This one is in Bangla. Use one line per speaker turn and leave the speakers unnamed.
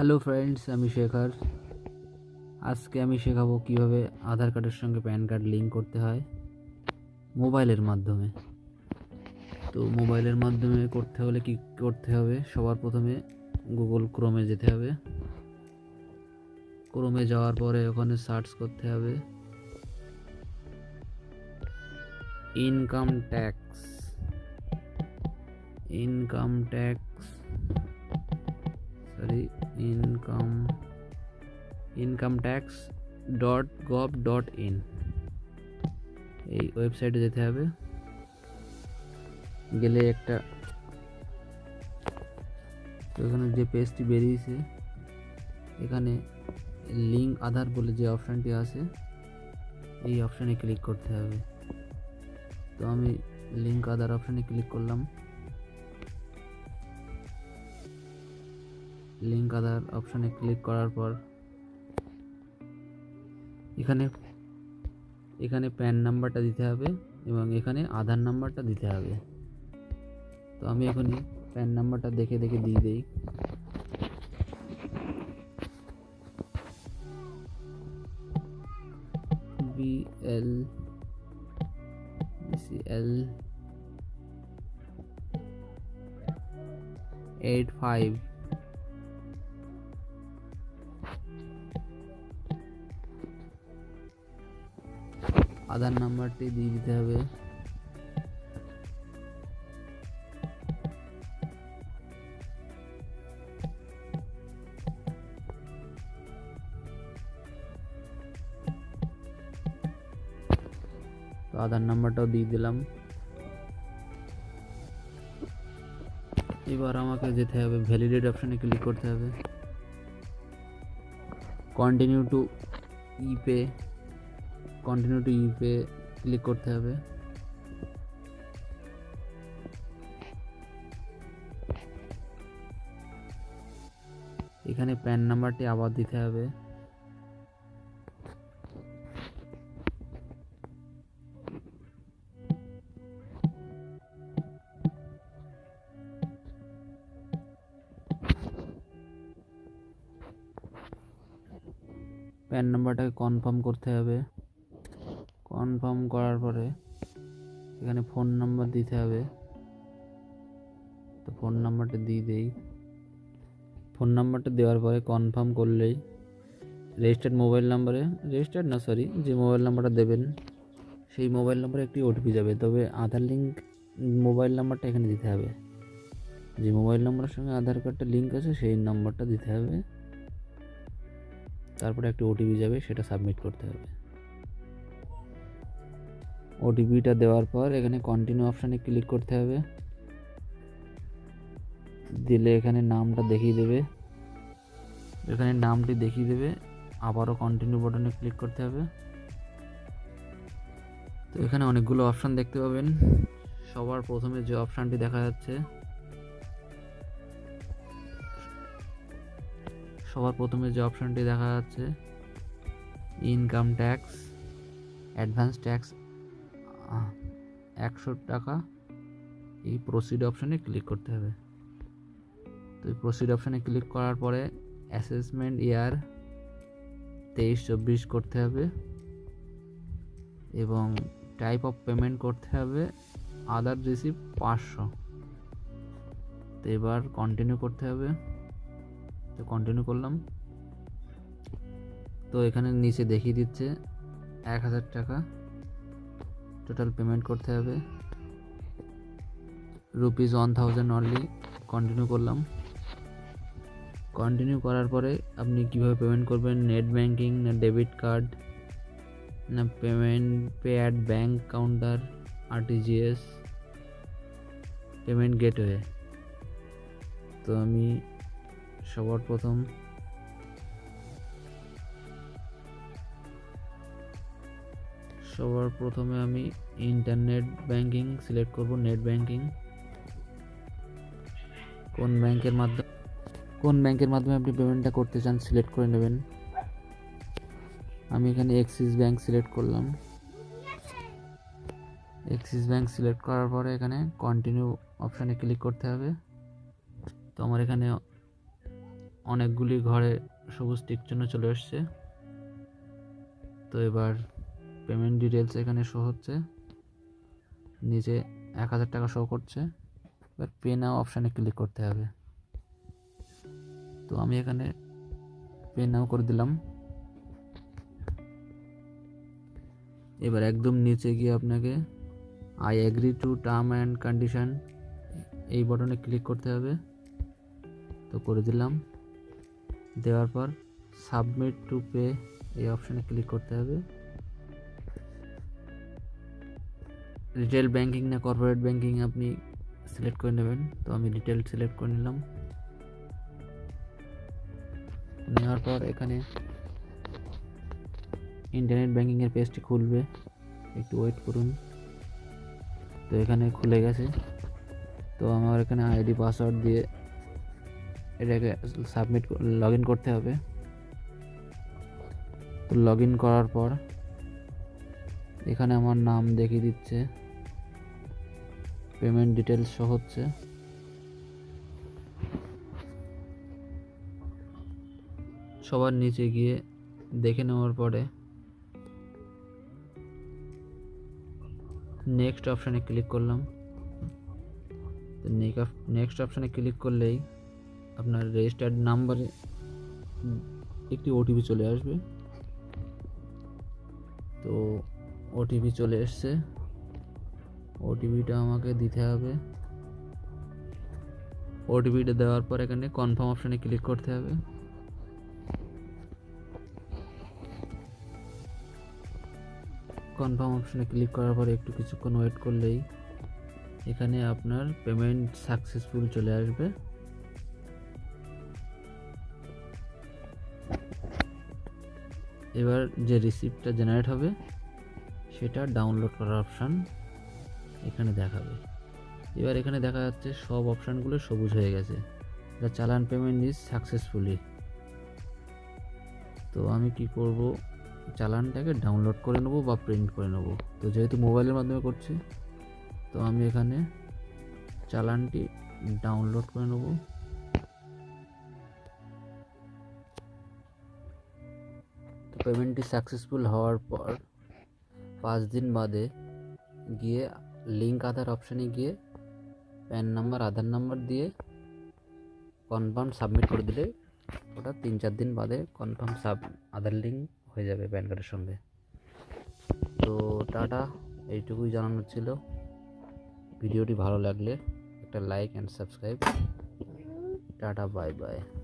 হ্যালো ফ্রেন্ডস আমি শেখর। আজকে আমি শেখাবো কীভাবে আধার কার্ডের সঙ্গে প্যান কার্ড লিঙ্ক করতে হয় মোবাইলের মাধ্যমে। তো মোবাইলের মাধ্যমে করতে হলে কি করতে হবে? সবার প্রথমে গুগল ক্রোমে যেতে হবে। ক্রোমে যাওয়ার পরে ওখানে সার্চ করতে হবে। Income tax income tax sorry income income tax dot gov dot in এই ওয়েবসাইটে যেতে হবে। গেলে একটা এখানে যে পেজটি বেরিয়েছে, এখানে লিঙ্ক আধার বলে যে অপশানটি আছে, এই অপশানে ক্লিক করতে হবে। তো আমি লিঙ্ক আধার অপশানে ক্লিক করলাম। লিঙ্ক আধার অপশানে ক্লিক করার পর, এখানে এখানে প্যান নাম্বারটা দিতে হবে এবং এখানে আধার নাম্বারটা দিতে হবে। তো আমি এখনই প্যান নাম্বারটা দেখে দেখে দিয়ে দিই। B L C L eight five Aadhaar নাম্বারটি দিয়ে দিতে হবে। আধার নাম্বারটাও দিয়ে দিলাম। এবার আমাকে যেতে হবে ভ্যালিডেট অপশানে ক্লিক করতে হবে। Continue to epay continue to click করতে হবে। এখানে প্যান নাম্বারটি আবার দিতে হবে। প্যান নাম্বারটাকে কনফার্ম করতে হবে। কনফার্ম করার পরে এখানে ফোন নাম্বার দিতে হবে। তো ফোন নাম্বারটা দিয়ে দেই। ফোন নাম্বারটা দেওয়ার পরে কনফার্ম করলেই রেজিস্টার্ড মোবাইল নাম্বারে রেজিস্টার্ড না সরি যে মোবাইল নাম্বারটা দেবেন, সেই মোবাইল নাম্বারে একটি ওটিপি যাবে। তবে আধার লিঙ্ক মোবাইল নাম্বারটা এখানে দিতে হবে। যে মোবাইল নাম্বারের সঙ্গে আধার কার্ডটা লিঙ্ক আছে, সেই নাম্বারটা দিতে হবে। তারপরে একটি ওটিপি যাবে, সেটা সাবমিট করতে হবে। ওটিপিটা দেওয়ার পর এখানে কন্টিনিউ অপশানে ক্লিক করতে হবে। দিলে এখানে নামটা দেখিয়ে দেবে। এখানে নামটি দেখিয়ে দেবে, আবারও কন্টিনিউ বাটনে ক্লিক করতে হবে। তো এখানে অনেকগুলো অপশান দেখতে পাবেন। সবার প্রথমে যে অপশানটি দেখা যাচ্ছে, সবার প্রথমে যে অপশানটি দেখা যাচ্ছে ইনকাম ট্যাক্স অ্যাডভান্স ট্যাক্স একশো টাকা। এই প্রসিড অপশানে ক্লিক করতে হবে। তো এই প্রসিড অপশানে ক্লিক করার পরে অ্যাসেসমেন্ট ইয়ার তেইশ চব্বিশ করতে হবে এবং টাইপ অফ পেমেন্ট করতে হবে আদার রিসিভ পাঁচশো। তো এবার কন্টিনিউ করতে হবে। তো কন্টিনিউ করলাম। তো এখানে নিচে দেখিয়ে দিচ্ছে এক হাজার টাকা। টোটাল পেমেন্ট করতে হবে। Rupees one thousand only continue করলাম। কন্টিনিউ করার পরে আপনি কীভাবে পেমেন্ট করবেন? নেট ব্যাঙ্কিং না ডেবিট কার্ড না payment pay at bank counter RTGS payment gateway তো আমি সবার প্রথম সবার প্রথমে আমি ইন্টারনেট ব্যাংকিং সিলেক্ট করব নেট ব্যাংকিং কোন ব্যাংকের মাধ্যমে, কোন ব্যাংকের মাধ্যমে আপনি পেমেন্টটা করতে চান সিলেক্ট করে নেবেন। আমি এখানে এক্সিস ব্যাংক সিলেক্ট করলাম। এক্সিস ব্যাংক সিলেক্ট করার পরে এখানে কন্টিনিউ অপশানে ক্লিক করতে হবে। তো আমার এখানে অনেকগুলি ঘরে সবুজ টিক চলে এসছে তো এবার পেমেন্ট ডিটেলস এখানে শো হচ্ছে। নিচে এক হাজার টাকা শো করছে। এবার পে নাও অপশানে ক্লিক করতে হবে। তো আমি এখানে পে নাও করে দিলাম। এবার একদম নিচে গিয়ে আপনাকে I agree to term and condition এই বটনে ক্লিক করতে হবে। তো করে দিলাম। দেওয়ার পর সাবমিট টু পে এই অপশানে ক্লিক করতে হবে। রিটেল ব্যাংকিং না কর্পোরেট ব্যাংকিং আপনি সিলেক্ট করে নেবেন। তো আমি রিটেল সিলেক্ট করে নিলাম। নেওয়ার পর এখানে ইন্টারনেট ব্যাংকিংয়ের পেজটি খুলবে। একটু ওয়েট করুন। তো এখানে খুলে গেছে। তো আমার এখানে আইডি পাসওয়ার্ড দিয়ে এটাকে সাবমিট লগ ইন করতে হবে। তো লগ ইন করার পর এখানে আমার নাম দেখিয়ে দিচ্ছে। পেমেন্ট ডিটেলস শো হচ্ছে। সবার নিচে গিয়ে দেখে নেওয়ার পরে নেক্সট অপশানে ক্লিক করলাম। নেক্সট অপশানে ক্লিক করলেই আপনার রেজিস্টার্ড নাম্বারে একটি ওটিপি চলে আসবে। তো ওটিপি চলে এসছে। ওটিপিটা আমাকে দিতে হবে। ওটিপিটা দেওয়ার পর এখানে কনফার্ম অপশানে ক্লিক করতে হবে। কনফার্ম অপশানে ক্লিক করার পর একটু কিছুক্ষণ ওয়েট করলেই এখানে আপনার পেমেন্ট সাকসেসফুল চলে আসবে। এবার যে রিসিপ্টটা জেনারেট হবে, সেটা ডাউনলোড করার অপশান এখানে দেখাবে। এবার এখানে দেখা যাচ্ছে সব অপশানগুলো সবুজ হয়ে গেছে। দ্য চালান পেমেন্ট ইজ সাকসেসফুলি তো আমি কি করব? চালানটাকে ডাউনলোড করে নেব বা প্রিন্ট করে নেব। তো যেহেতু মোবাইলের মাধ্যমে করছি, তো আমি এখানে চালানটি ডাউনলোড করে নেব। তো পেমেন্টটি সাকসেসফুল হওয়ার পর পাঁচ দিন বাদে গিয়ে লিঙ্ক আধার অপশানে গিয়ে প্যান নাম্বার আধার নাম্বার দিয়ে কনফার্ম সাবমিট করে দিলে ওটা তিন চার দিন বাদে কনফার্ম সাব আধার লিঙ্ক হয়ে যাবে প্যান কার্ডের সঙ্গে। তো টাটা, এইটুকুই জানানোর ছিল। ভিডিওটি ভালো লাগলে একটা like and subscribe tata bye bye